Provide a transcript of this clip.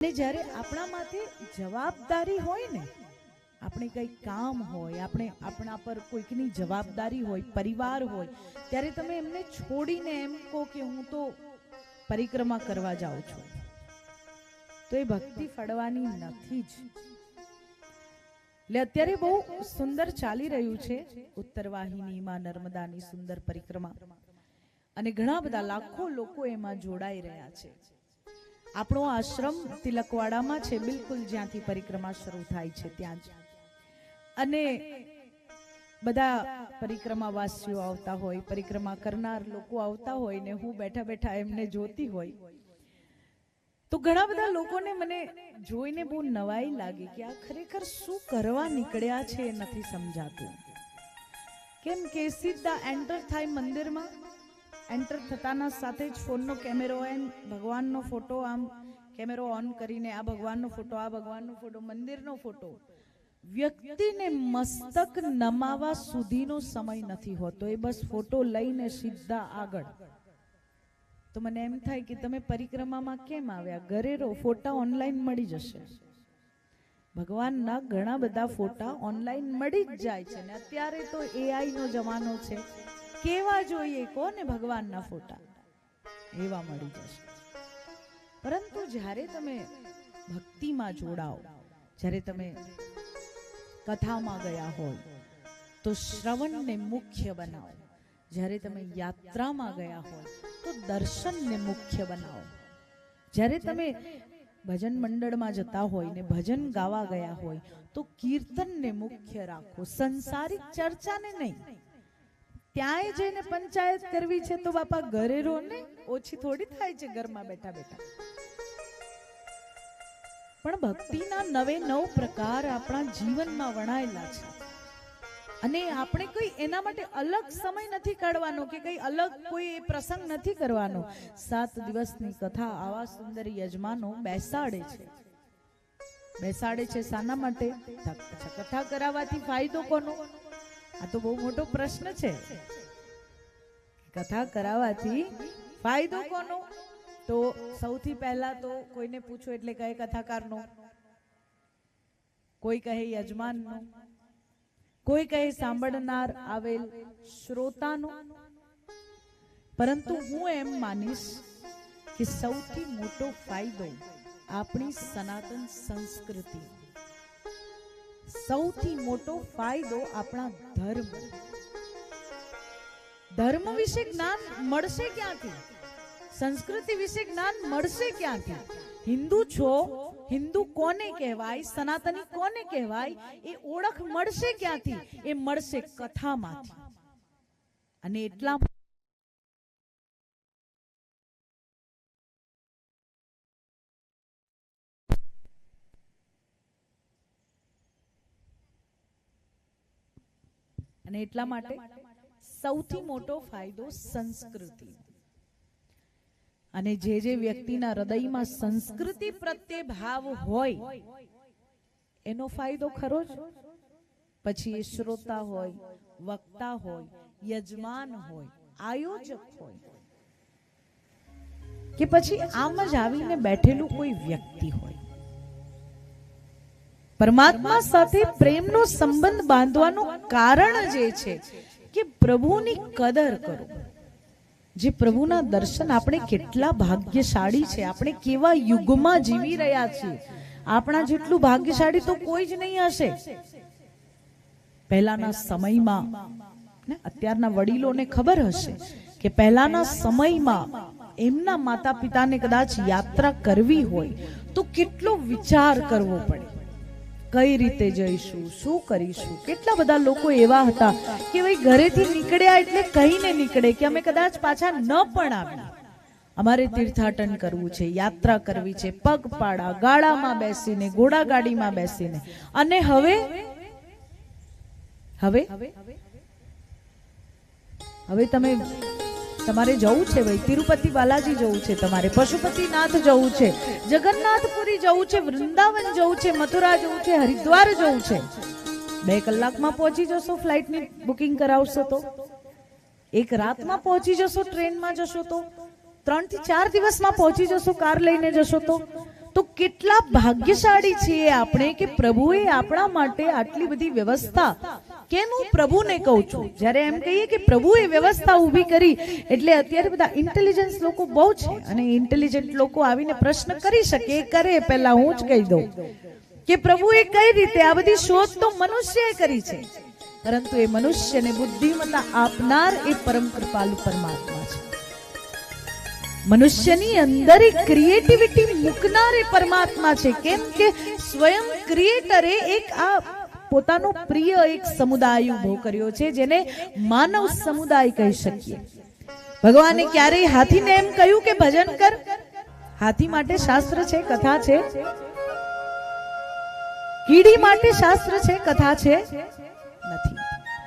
અને જ્યારે આપણા માથે જવાબદારી હોય ને, આપણે કંઈ કામ હોય, આપણે આપણા પર કોઈકની જવાબદારી હોય, પરિવાર હોય, ત્યારે તમે એમને છોડીને એમ કહો કે હું તો પરિક્રમા કરવા જાઉં છું. તો એ ભક્તિ ફળવાની નથી જ. એટલે અત્યારે બહુ સુંદર ચાલી રહ્યું છે ઉત્તર વાહિનીમાં નર્મદાની સુંદર પરિક્રમા. અને ઘણા બધા લાખો લોકો એમાં જોડાઈ રહ્યા છે. આપણો આશ્રમ તિલકવાડામાં છે, બિલકુલ જ્યાંથી પરિક્રમા શરૂ થાય છે, ત્યાં જ. અને બધા પરિક્રમાવાસીઓ આવતા હોય, પરિક્રમા કરનાર લોકો આવતા હોય ને હું બેઠા બેઠા એમને જોતી હોય. તો ઘણા બધા લોકોને મને જોઈને બહુ નવાઈ લાગી કે આ ખરેખર શું કરવા નીકળ્યા છે એ નથી સમજાતું. કેમ કે સીધા એન્ટર થાય મંદિરમાં એન્ટર થતાના સાથે જ ફોનનો કેમેરો એન, ભગવાનનો ફોટો આમ, કેમેરો ઓન કરીને આ ભગવાનનો ફોટો, આ ભગવાનનો ફોટો, મંદિરનો ફોટો. વ્યક્તિને મસ્તક નમાવા સુધીનો સમય નથી હોતો. એ બસ ફોટો લઈને સીધા આગળ. તો મને એમ થાય કે તમે પરિક્રમામાં કેમ આવ્યા? ઘરે ફોટા ઓનલાઈન મળી જશે. ભગવાનના ઘણા બધા ફોટા ઓનલાઈન મળી જ જાય છે ને અત્યારે તો એઆઈ નો જમાનો છે. કેવા જોઈએ, કોને ભગવાનના ફોટા? એવા મળી જશે. પરંતુ જ્યારે તમે ભક્તિમાં જોડાઓ, જ્યારે તમે કથામાં ગયા હોય, તો શ્રવણને મુખ્ય બનાવો. જ્યારે તમે યાત્રામાં ગયા હોય, તો દર્શનને મુખ્ય બનાવો. જ્યારે તમે ભજન મંડળમાં જતા હોય ને ભજન ગાવા ગયા હોય, તો કીર્તનને મુખ્ય રાખો. સંસારિક ચર્ચાને નહીં. ત્યાંય જઈને પંચાયત કરવી છે તો બાપા ઘરે રો ને ઓછી થોડી થાય છે ઘરમાં બેઠા બેઠા. પણ ભક્તિના નવે નવ પ્રકાર આપણા જીવનમાં વણાયેલા છે. અને આપણે કોઈ એના માટે અલગ સમય નથી કાઢવાનો કે કઈ અલગ કોઈ પ્રસંગ નથી કરવાનો. સાત દિવસની કથા આવા સુંદર યજમાનો બેસાડે છે. બેસાડે છે શાના માટે. કથા કરાવવાથી ફાયદો કોનો? આ તો બહુ મોટો પ્રશ્ન છે. કથા કરાવવાથી ફાયદો કોનો? તો સૌથી પહેલા તો કોઈને પૂછો એટલે કહે કથાકારનો. કોઈ કહે યજમાનનો. કોઈ કહે સાંભળનાર આવેલ શ્રોતાનો. પરંતુ હું એમ માનીશ કે સૌથી મોટો ફાયદો આપણી સનાતન સંસ્કૃતિ સૌથી મોટો ફાયદો આપણા ધર્મ. ધર્મ વિશે જ્ઞાન મળશે ક્યાંથી? સંસ્કૃતિ વિશે જ્ઞાન મળશે ક્યાંથી? હિન્દુ છો? હિન્દુ કોને કહેવાય? સનાતની કોને કહેવાય? એ ઓળખ મળશે ક્યાંથી? એ મળશે કથામાંથી. અને એટલા અને એટલા માટે સૌથી મોટો ફાયદો સંસ્કૃતિ. અને જે જે વ્યક્તિના હૃદયમાં સંસ્કૃતિ પ્રત્યે ભાવ હોય, એનો ફાયદો ખરો જ. પછી એ શ્રોતા હોય, વક્તા હોય, યજમાન હોય, આયોજક હોય. કે પછી આમ જ આવીને બેઠેલું કોઈ વ્યક્તિ હોય. પરમાત્મા સાથે પ્રેમનો સંબંધ બાંધવાનું કારણ જે છે કે પ્રભુની કદર કરો. જે પ્રભુના દર્શન આપણે કેટલા ભાગ્યશાળી છે. આપણે કેવા યુગમાં જીવી રહ્યા છીએ. આપણા જેટલું ભાગ્યશાળી તો કોઈ જ નહીં હશે. પહેલાના સમયમાં, ને અત્યારના વડીલોને ખબર હશે કે પહેલાના સમયમાં એમના માતા પિતાને કદાચ યાત્રા કરવી હોય તો કેટલો વિચાર કરવો પડે. કઈ રીતે જઈશું? શું કરીશું? કેટલા બધા લોકો એવા હતા કે ભાઈ ઘરેથી નીકળ્યા એટલે કહીને નીકળે કે અમે કદાચ પાછા ન પણ આવીએ. અમારે તીર્થાટન કરવું છે, યાત્રા કરવી છે, પગપાળા, ગાળામાં બેસીને, ઘોડાગાડીમાં બેસીને. અને હવે? હવે? હવે તમે તમારે જવું છે ભાઈ? તિરુપતિ બાલાજી જવું છે તમારે. પશુપતિનાથ જવું છે. જગન્નાથપુરી જવું છે. વૃંદાવન જવું છે. મથુરા જવું છે. હરિદ્વાર જવું છે. બે કલાકમાં પહોંચી જશો ફ્લાઇટની બુકિંગ કરાવશો તો. એક રાતમાં પહોંચી જશો ટ્રેનમાં જશો તો. ત્રણથી ચાર દિવસમાં પહોંચી જશો કાર લઈને જશો તો. તો કેટલા ભાગ્યશાળી છીએ આપણે કે પ્રભુએ આપણા માટે આટલી બધી વ્યવસ્થા કેમ હું પ્રભુને કહું છું? જ્યારે એમ કહીએ કે પ્રભુએ વ્યવસ્થા ઊભી કરી એટલે અત્યારે બધા ઇન્ટેલિજન્સ લોકો બહુ છે અને ઇન્ટેલિજન્ટ લોકો આવીને પ્રશ્ન કરી શકે એ કરે પહેલા હું જ કહી દઉં કે પ્રભુએ કઈ રીતે આ બધી શોધ તો મનુષ્યએ કરી છે. પરંતુ એ મનુષ્યને બુદ્ધિમત્તા આપનાર એ પરમ કૃપાલુ પરમાત્મા છે. મનુષ્યની અંદર એક ક્રિએટિવિટી મૂકનાર એ પરમાત્મા છે. કેમ કે સ્વયં ક્રિએટરે એક આ પોતાનો પ્રિય એક સમુદાય ઊભો કર્યો છે, જેને માનવ સમુદાય કહી શકીએ. ભગવાને ક્યારેય હાથીને એમ કહ્યું કે, ભજન કર. હાથી માટે શાસ્ત્ર છે, કથા છે. કીડી માટે શાસ્ત્ર છે, કથા છે.